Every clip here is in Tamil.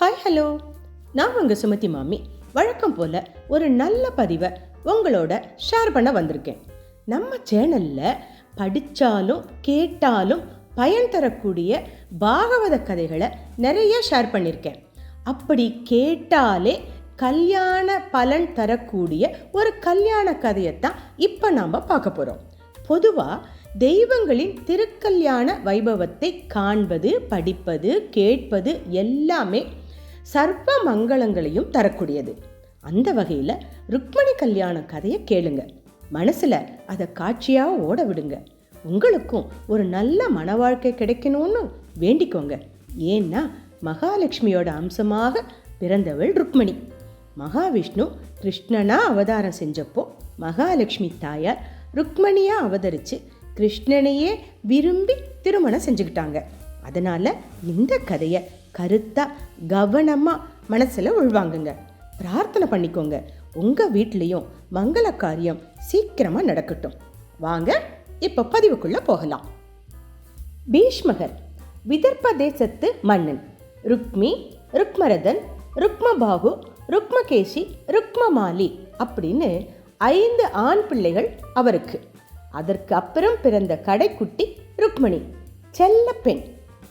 ஹாய் ஹலோ நான் உங்கள் சுமதி மாமி. வழக்கம் போல் ஒரு நல்ல பதிவை உங்களோட ஷேர் பண்ண வந்திருக்கேன். நம்ம சேனலில் படித்தாலும் கேட்டாலும் பயன் தரக்கூடிய பாகவத கதைகளை நிறைய ஷேர் பண்ணியிருக்கேன் அப்படி கேட்டாலே கல்யாண பலன் தரக்கூடிய ஒரு கல்யாண கதையை தான் இப்போ நாம் பார்க்க போகிறோம் பொதுவாக தெய்வங்களின் திருக்கல்யாண வைபவத்தை காண்பது படிப்பது கேட்பது எல்லாமே சர்வ மங்களங்களையும் தரக்கூடியது. அந்த வகையில் ருக்மணி கல்யாண கதையை கேளுங்க. மனசில் அதை காட்சியாக ஓட விடுங்க. உங்களுக்கும் ஒரு நல்ல மன வாழ்க்கை கிடைக்கணும்னு வேண்டிக்கோங்க. ஏன்னா மகாலட்சுமியோட அம்சமாக பிறந்தவள் ருக்மணி. மகாவிஷ்ணு கிருஷ்ணனா அவதாரம் செஞ்சப்போ மகாலட்சுமி தாயார் ருக்மணியாக அவதரித்து கிருஷ்ணனையே விரும்பி திருமணம் செஞ்சுக்கிட்டாங்க. அதனால் இந்த கதையை கருத்தாக கவனமாக மனசில் உள்வாங்குங்க. பிரார்த்தனை பண்ணிக்கோங்க. உங்கள் வீட்லேயும் மங்கள காரியம் சீக்கிரமாக நடக்கட்டும். வாங்க இப்போ பதிவுக்குள்ளே போகலாம். பீஷ்மகர் விதர்ப்ப தேசத்து மன்னன். ருக்மி ருக்மரதன் ருக்மபாகு ருக்மகேசி ருக்மமாலி அப்படின்னு ஐந்து ஆண் பிள்ளைகள் அவருக்கு. அதற்கு அப்புறம் பிறந்த கடைக்குட்டி ருக்மணி செல்ல பெண்.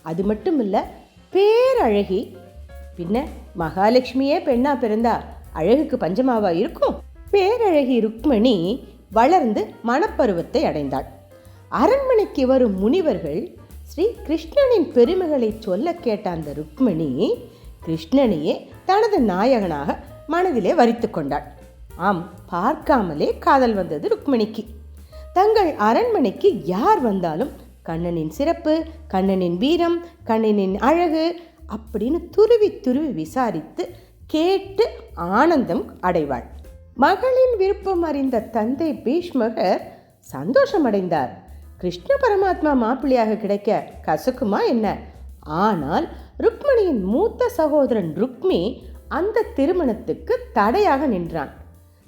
அது மட்டும் இல்லை பேரழகி. பின்ன மகாலட்சுமியே பெண்ணா பிறந்தா அழகுக்கு பஞ்சமாவா இருக்கும்? பேரழகி ருக்மணி வளர்ந்து மணப்பருவத்தை அடைந்தாள். அரண்மனைக்கு வரும் முனிவர்கள் ஸ்ரீ கிருஷ்ணனின் பெருமைகளை சொல்ல கேட்ட அந்த ருக்மணி கிருஷ்ணனையே தனது நாயகனாக மனதிலே வரித்து கொண்டாள். ஆம் பார்க்காமலே காதல் வந்தது ருக்மணிக்கு. தங்கள் அரண்மனைக்கு யார் வந்தாலும் கண்ணனின் சிறப்பு கண்ணனின் வீரம் கண்ணனின் அழகு அப்படின்னு துருவி துருவி விசாரித்து கேட்டு ஆனந்தம் அடைவாள். மகளின் விருப்பம் அறிந்த தந்தை பீஷ்மகர் சந்தோஷமடைந்தார். கிருஷ்ண பரமாத்மா மாப்பிள்ளையாக கிடைக்க கசக்குமா என்ன? ஆனால் ருக்மணியின் மூத்த சகோதரன் ருக்மி அந்த திருமணத்துக்கு தடையாக நின்றான்.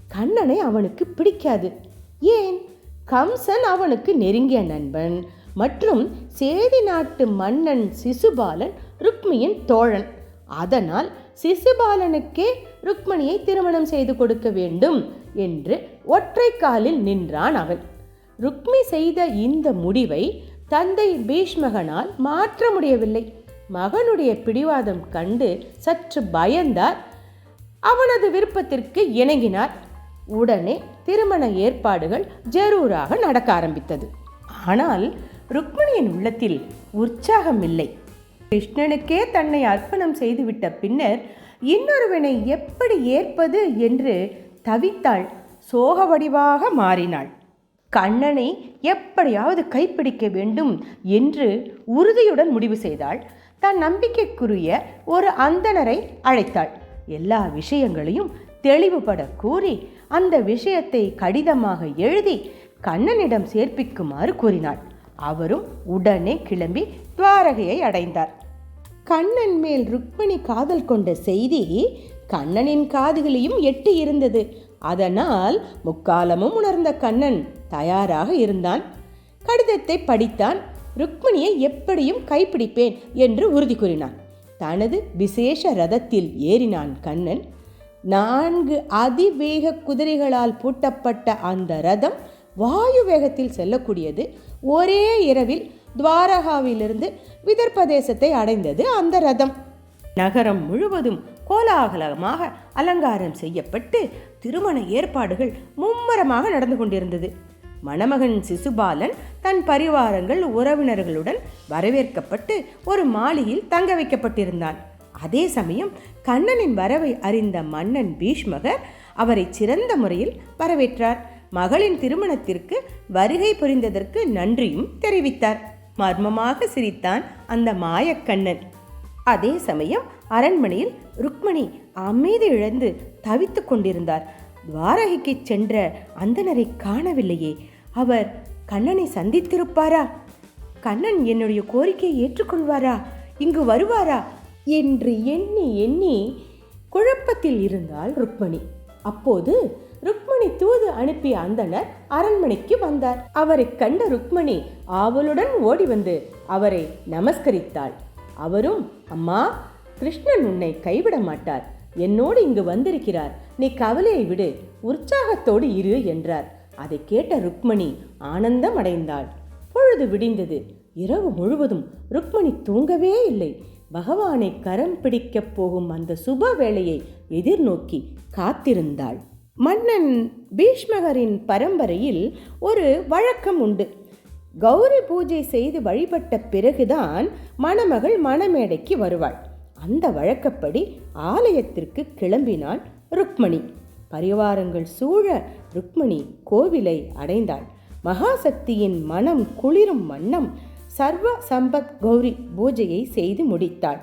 கண்ணனை அவனுக்கு பிடிக்காது. ஏன்? கம்சன் அவனுக்கு நெருங்கிய நண்பன். மற்றும் சேதி நாட்டு மன்னன் சிசுபாலன் ருக்மியின் தோழன். அதனால் சிசுபாலனுக்கே ருக்மணியை திருமணம் செய்து கொடுக்க வேண்டும் என்று ஒற்றை காலில் நின்றான் அவன். ருக்மி செய்த இந்த முடிவை தந்தை பீஷ்மகனால் மாற்ற முடியவில்லை. மகனுடைய பிடிவாதம் கண்டு சற்று பயந்தார். அவனது விருப்பத்திற்கு இணங்கினார். உடனே திருமண ஏற்பாடுகள் ஜரூராக நடக்க ஆரம்பித்தது. ஆனால் ருக்மிணியின் உள்ளத்தில் உற்சாகம் இல்லை கிருஷ்ணனுக்கே தன்னை அர்ப்பணம் செய்துவிட்ட பின்னர் இன்னொருவனை எப்படி ஏற்பது என்று தவித்தாள். சோக வடிவாக மாறினாள். கண்ணனை எப்படியாவது கைப்பிடிக்க வேண்டும் என்று உறுதியுடன் முடிவு செய்தாள். தன் நம்பிக்கைக்குரிய ஒரு அந்தணரை அழைத்தாள். எல்லா விஷயங்களையும் தெளிவுபட கூறி அந்த விஷயத்தை கடிதமாக எழுதி கண்ணனிடம் சேர்ப்பிக்குமாறு கூறினாள். அவரும் உடனே கிளம்பி துவாரகையை அடைந்தார். கண்ணன் மேல் ருக்மிணி காதல் கொண்ட செய்தி கண்ணனின் காதுகளையும் எட்டி இருந்தது. அதனால் முக்காலமும் உணர்ந்த கண்ணன் தயாராக இருந்தான். கடிதத்தை படித்தான். ருக்மிணியை எப்படியும் கைப்பிடிப்பேன் என்று உறுதி கூறினான். தனது விசேஷ ரதத்தில் ஏறினான் கண்ணன். நான்கு அதிவேக குதிரைகளால் பூட்டப்பட்ட அந்த ரதம் வாயு வேகத்தில் செல்லக்கூடியது. ஒரே இரவில் துவாரகாவிலிருந்து விதர்ப்பதேசத்தை அடைந்தது அந்த ரதம். நகரம் முழுவதும் கோலாகலமாக அலங்காரம் செய்யப்பட்டு திருமண ஏற்பாடுகள் மும்மரமாக நடந்து கொண்டிருந்தது. மணமகன் சிசுபாலன் தன் பரிவாரங்கள் உறவினர்களுடன் வரவேற்கப்பட்டு ஒரு மாளிகையில் தங்க வைக்கப்பட்டிருந்தான். அதே சமயம் கண்ணனின் வரவை அறிந்த மன்னன் பீஷ்மகர் அவரை சிறந்த முறையில் வரவேற்றார். மகளின் திருமணத்திற்கு வருகை புரிந்ததற்கு நன்றியும் தெரிவித்தார். மர்மமாக சிரித்தான் அந்த மாயக்கண்ணன். அதே சமயம் அரண்மனையில் ருக்மணி அமைதி இழந்து தவித்துக் கொண்டிருந்தார். துவாரகைக்கு சென்ற அந்தனரை காணவில்லையே. அவர் கண்ணனை சந்தித்திருப்பாரா? கண்ணன் என்னுடைய கோரிக்கையை ஏற்றுக்கொள்வாரா? இங்கு வருவாரா? என்று எண்ணி எண்ணி குழப்பத்தில் இருந்தாள் ருக்மணி. அப்போது ருக்மணி தூது அனுப்பிய அந்தணர் அரண்மனைக்கு வந்தார். அவரை கண்ட ருக்மணி ஆவலுடன் ஓடி வந்து அவரை நமஸ்கரித்தாள். அவரும் அம்மா கிருஷ்ணன் உன்னை கைவிட மாட்டார். என்னோடு இங்கு வந்திருக்கிறார். நீ கவலையை விடு. உற்சாகத்தோடு இரு என்றார். அதை கேட்ட ருக்மணி ஆனந்தம் அடைந்தாள் பொழுது விடிந்தது. இரவு முழுவதும் ருக்மணி தூங்கவே இல்லை. பகவானை கரம் பிடிக்கப் போகும் அந்த சுப வேளையை எதிர்நோக்கி காத்திருந்தாள். மன்னன் பீஷ்மகரின் பரம்பரையில் ஒரு வழக்கம் உண்டு. கௌரி பூஜை செய்து வழிபட்ட பிறகுதான் மணமகள் மணமேடைக்கு வருவாள். அந்த வழக்கப்படி ஆலயத்திற்கு கிளம்பினாள் ருக்மணி. பரிவாரங்கள் சூழ ருக்மணி கோவிலை அடைந்தாள். மகாசக்தியின் மனம் குளிரும் வண்ணம் சர்வ சம்பத் கௌரி பூஜையை செய்து முடித்தாள்.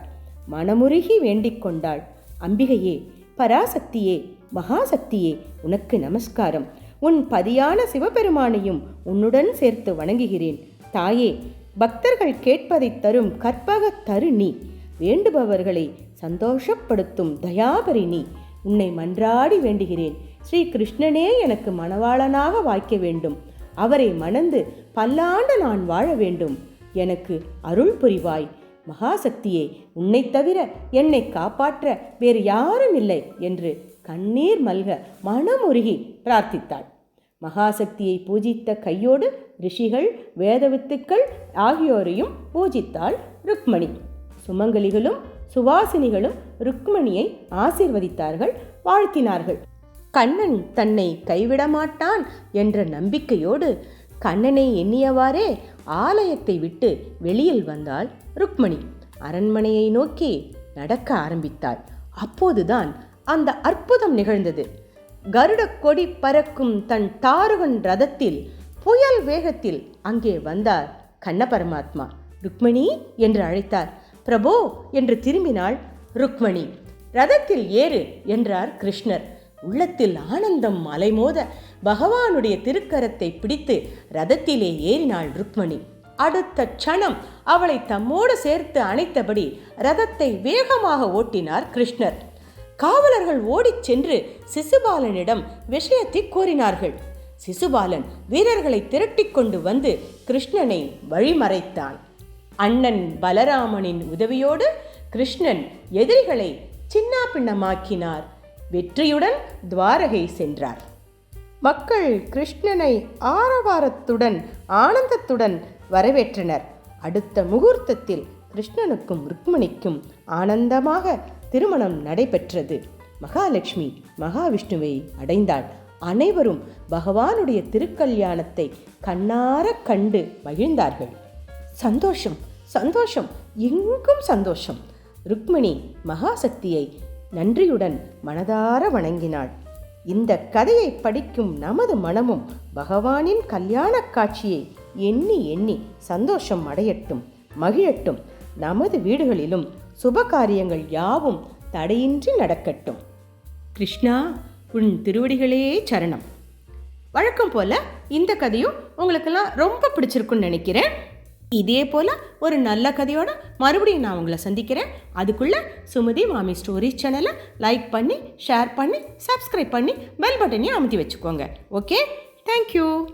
மனமுருகி வேண்டிக் கொண்டாள். அம்பிகையே பராசக்தியே மகாசக்தியே உனக்கு நமஸ்காரம். உன் பதியான சிவபெருமானையும் உன்னுடன் சேர்த்து வணங்குகிறேன். தாயே பக்தர்கள் கேட்பதைத் தரும் கற்பக தரு நீ. வேண்டுபவர்களை சந்தோஷப்படுத்தும் தயாபரி நீ. உன்னை மன்றாடி வேண்டுகிறேன். ஸ்ரீ கிருஷ்ணனே எனக்கு மணவாளனாக வாய்க்க வேண்டும். அவரை மணந்து பல்லாண்டு நான் வாழ வேண்டும். எனக்கு அருள் புரிவாய். மகாசக்தியே உன்னைத் தவிர என்னை காப்பாற்ற வேறு யாரும் இல்லை என்று கண்ணீர் மல்க மனமுருகி பிரார்த்தித்தாள். மகாசக்தியை பூஜித்த கையோடு ரிஷிகள் வேதவித்துக்கள் ஆகியோரையும் பூஜித்தாள் ருக்மணி. சுமங்கலிகளும் சுவாசினிகளும் ருக்மணியை ஆசிர்வதித்தார்கள் வாழ்த்தினார்கள். கண்ணன் தன்னை கைவிட மாட்டான் என்ற நம்பிக்கையோடு கண்ணனை எண்ணியவாறே ஆலயத்தை விட்டு வெளியில் வந்தாள் ருக்மணி. அரண்மனையை நோக்கி நடக்க ஆரம்பித்தாள். அப்போதுதான் அந்த அற்புதம் நிகழ்ந்தது. கருடக் கொடி பறக்கும் தன் தாருகன் ரதத்தில் புயல் வேகத்தில் அங்கே வந்தார் கண்ண பரமாத்மா. ருக்மணி என்று அழைத்தார். பிரபோ என்று திரும்பினாள் ருக்மணி. ரதத்தில் ஏறு என்றார் கிருஷ்ணர். உள்ளத்தில் ஆனந்தம் அலைமோத பகவானுடைய திருக்கரத்தை பிடித்து ரதத்திலே ஏறினாள் ருக்மணி. அடுத்த க்ஷணம் அவளை தம்மோடு சேர்த்து அணைத்தபடி ரதத்தை வேகமாக ஓட்டினார் கிருஷ்ணர். காவலர்கள் ஓடிச் சென்று சிசுபாலனிடம் விஷயத்தை கூறினார்கள். சிசுபாலன் வீரர்களை திரட்டிக் கொண்டு வந்து கிருஷ்ணனை வழிமறைத்தான். அண்ணன் பலராமனின் உதவியோடு கிருஷ்ணன் எதிரிகளை சின்னாபின்னமாக்கினார். வெற்றியுடன் துவாரகை சென்றார். மக்கள் கிருஷ்ணனை ஆரவாரத்துடன் ஆனந்தத்துடன் வரவேற்றனர். அடுத்த முகூர்த்தத்தில் கிருஷ்ணனுக்கும் ருக்மணிக்கும் ஆனந்தமாக திருமணம் நடைபெற்றது. மகாலட்சுமி மகாவிஷ்ணுவை அடைந்தாள். அனைவரும் பகவானுடைய திருக்கல்யாணத்தை கண்ணார கண்டு மகிழ்ந்தார்கள். சந்தோஷம் சந்தோஷம் எங்கும் சந்தோஷம். ருக்மிணி மகாசக்தியை நன்றியுடன் மனதார வணங்கினாள். இந்த கதையை படிக்கும் நமது மனமும் பகவானின் கல்யாணக் காட்சியை எண்ணி எண்ணி சந்தோஷம் அடையட்டும் மகிழட்டும். நமது வீடுகளிலும் சுப காரியங்கள் யாவும் தடையின்றி நடக்கட்டும். கிருஷ்ணா உன் திருவடிகளே சரணம். வழக்கம் போல் இந்த கதையும் உங்களுக்கெல்லாம் ரொம்ப பிடிச்சிருக்குன்னு நினைக்கிறேன். இதே போல் ஒரு நல்ல கதையோட மறுபடியும் நான் உங்களை சந்திக்கிறேன். அதுக்குள்ளே சுமதி மாமி ஸ்டோரிஸ் சேனலை லைக் பண்ணி ஷேர் பண்ணி சப்ஸ்கிரைப் பண்ணி பெல் பட்டனையும் அமுத்தி வச்சுக்கோங்க. ஓகே? தேங்க்யூ